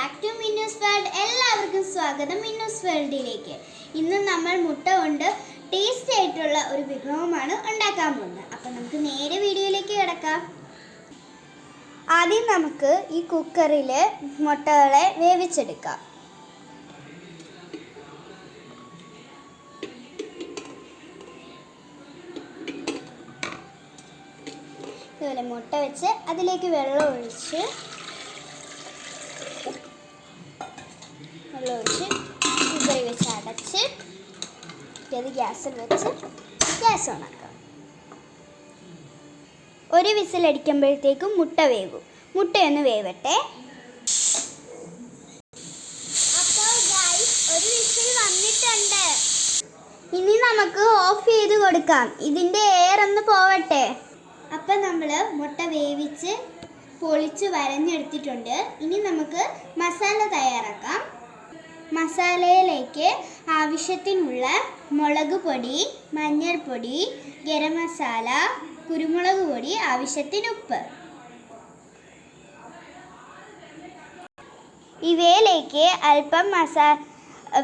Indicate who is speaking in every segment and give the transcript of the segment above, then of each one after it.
Speaker 1: Back to Minnu's world എല്ലാവർക്കും സ്വാഗതം മിന്നൂസ് വേൾഡിലേക്ക് ഇന്ന് നമ്മൾ മുട്ട കൊണ്ട് ടേസ്റ്റി ആയിട്ടുള്ള ഒരു വിഭവമാണ് ഉണ്ടാക്കാൻ പോകുന്നത്. അപ്പം നമുക്ക് നേരെ വീഡിയോയിലേക്ക് കിടക്കാം. ആദ്യം നമുക്ക് ഈ കുക്കറിൽ മുട്ടകളെ വേവിച്ചെടുക്കാം. ഇതുപോലെ മുട്ട വെച്ച് അതിലേക്ക് വെള്ളം ഒഴിച്ച് ഇത് ഗ്യാസിൽ വെച്ച് ഗ്യാസ് ഓണാക്കാം ഒരു വിസിലടിക്കുമ്പോഴത്തേക്കും മുട്ട വേകും മുട്ടയൊന്ന് വേവട്ടെ. ഇനി നമുക്ക് ഓഫ് ചെയ്ത് കൊടുക്കാം. ഇതിന്റെ എയർ ഒന്ന് പോവട്ടെ. അപ്പം നമ്മൾ മുട്ട വേവിച്ച് പൊളിച്ച് വരഞ്ഞെടുത്തിട്ടുണ്ട്. ഇനി നമുക്ക് മസാല തയ്യാറാക്കാം. മസാലയിലേക്ക് ആവശ്യത്തിനുള്ള മുളക് പൊടി മഞ്ഞൾപ്പൊടി ഗരം മസാല കുരുമുളക് പൊടി ആവശ്യത്തിന് ഉപ്പ്. ഇവയിലേക്ക് അല്പം മസാ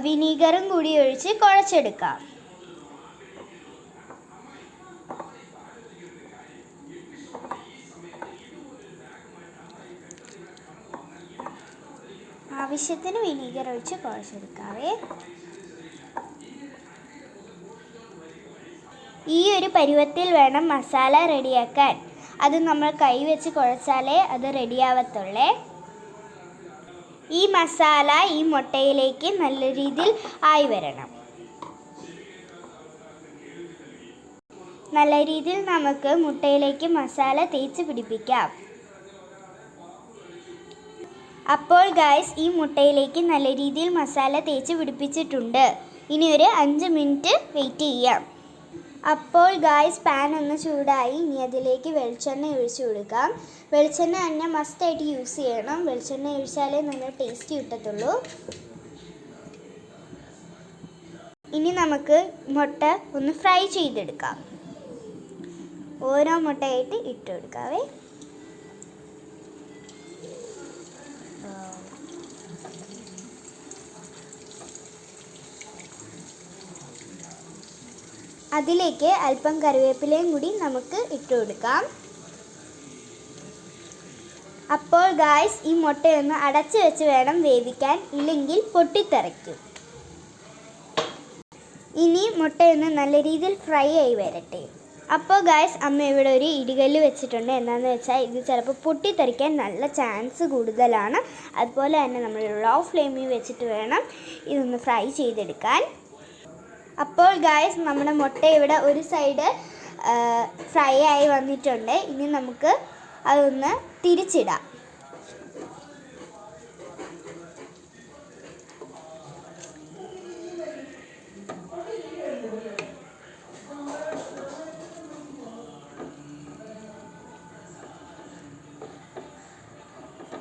Speaker 1: വിനീഗറും കൂടി ഒഴിച്ച് കുഴച്ചെടുക്കാം. ആവശ്യത്തിന് വിനീഗർ ഒഴിച്ച് കുഴച്ചെടുക്കാവേ ഈ ഒരു പരുവത്തിൽ വേണം മസാല റെഡിയാക്കാൻ. അത് നമ്മൾ കൈ വെച്ച് കുഴച്ചാലേ അത് റെഡിയാവത്തുള്ളേ. ഈ മസാല ഈ മുട്ടയിലേക്ക് നല്ല രീതിയിൽ ആയി വരണം. നല്ല രീതിയിൽ നമുക്ക് മുട്ടയിലേക്ക് മസാല തേച്ച് പിടിപ്പിക്കാം. അപ്പോൾ ഗായ്സ് ഈ മുട്ടയിലേക്ക് നല്ല രീതിയിൽ മസാല തേച്ച് പിടിപ്പിച്ചിട്ടുണ്ട്. ഇനി ഒരു അഞ്ച് മിനിറ്റ് വെയിറ്റ് ചെയ്യാം. അപ്പോൾ ഗായ്സ് പാൻ ഒന്ന് ചൂടായി ഇനി അതിലേക്ക് വെളിച്ചെണ്ണ ഒഴിച്ചു കൊടുക്കാം. വെളിച്ചെണ്ണ തന്നെ മസ്റ്റായിട്ട് യൂസ് ചെയ്യണം. വെളിച്ചെണ്ണ ഒഴിച്ചാലേ നല്ല ടേസ്റ്റ് കിട്ടത്തുള്ളൂ. ഇനി നമുക്ക് മുട്ട ഒന്ന് ഫ്രൈ ചെയ്തെടുക്കാം. ഓരോ മുട്ടയായിട്ട് ഇട്ട് കൊടുക്കാവേ. അതിലേക്ക് അല്പം കറിവേപ്പിലയും കൂടി നമുക്ക് ഇട്ട് കൊടുക്കാം. അപ്പോൾ ഗായ്സ് ഈ മുട്ടയൊന്ന് അടച്ചു വെച്ച് വേണം വേവിക്കാൻ ഇല്ലെങ്കിൽ പൊട്ടിത്തെറിക്കും. ഇനി മുട്ടയൊന്ന് നല്ല രീതിയിൽ ഫ്രൈ ആയി വരട്ടെ. അപ്പോൾ ഗായ്സ് അമ്മ ഇവിടെ ഒരു ഇടികല്ല് വെച്ചിട്ടുണ്ട്. എന്താണെന്ന് വെച്ചാൽ ഇത് ചിലപ്പോൾ പൊട്ടിത്തെറിക്കാൻ നല്ല ചാൻസ് കൂടുതലാണ്. അതുപോലെ തന്നെ നമ്മൾ ലോ ഫ്ലെയിമിൽ വെച്ചിട്ട് വേണം ഇതൊന്ന് ഫ്രൈ ചെയ്തെടുക്കാൻ. അപ്പോൾ ഗായ്സ് നമ്മുടെ മുട്ട ഇവിടെ ഒരു സൈഡ് ഫ്രൈ ആയി വന്നിട്ടുണ്ട്. ഇനി നമുക്ക് അതൊന്ന് തിരിച്ചിടാം.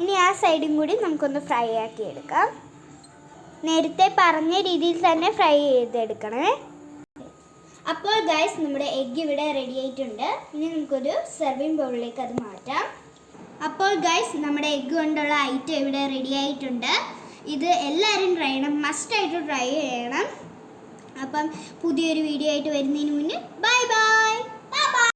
Speaker 1: ഇനി ആ സൈഡും കൂടി നമുക്കൊന്ന് ഫ്രൈ ആക്കി എടുക്കാം. നേരത്തെ പറഞ്ഞ രീതിയിൽ തന്നെ ഫ്രൈ ചെയ്തെടുക്കണേ. അപ്പോൾ ഗൈസ് നമ്മുടെ എഗ്ഗ് ഇവിടെ റെഡി ആയിട്ടുണ്ട്. ഇനി നമുക്കൊരു സെർവിങ് ബൗളിലേക്ക് അത് മാറ്റാം. അപ്പോൾ ഗൈസ് നമ്മുടെ എഗ്ഗ് കൊണ്ടുള്ള ഐറ്റം ഇവിടെ റെഡി ആയിട്ടുണ്ട്. ഇത് എല്ലാവരും ട്രൈ ചെയ്യണം. മസ്റ്റായിട്ട് ട്രൈ ചെയ്യണം. അപ്പം പുതിയൊരു വീഡിയോ ആയിട്ട് വരുന്നതിന് മുന്നേ ബൈ ബൈ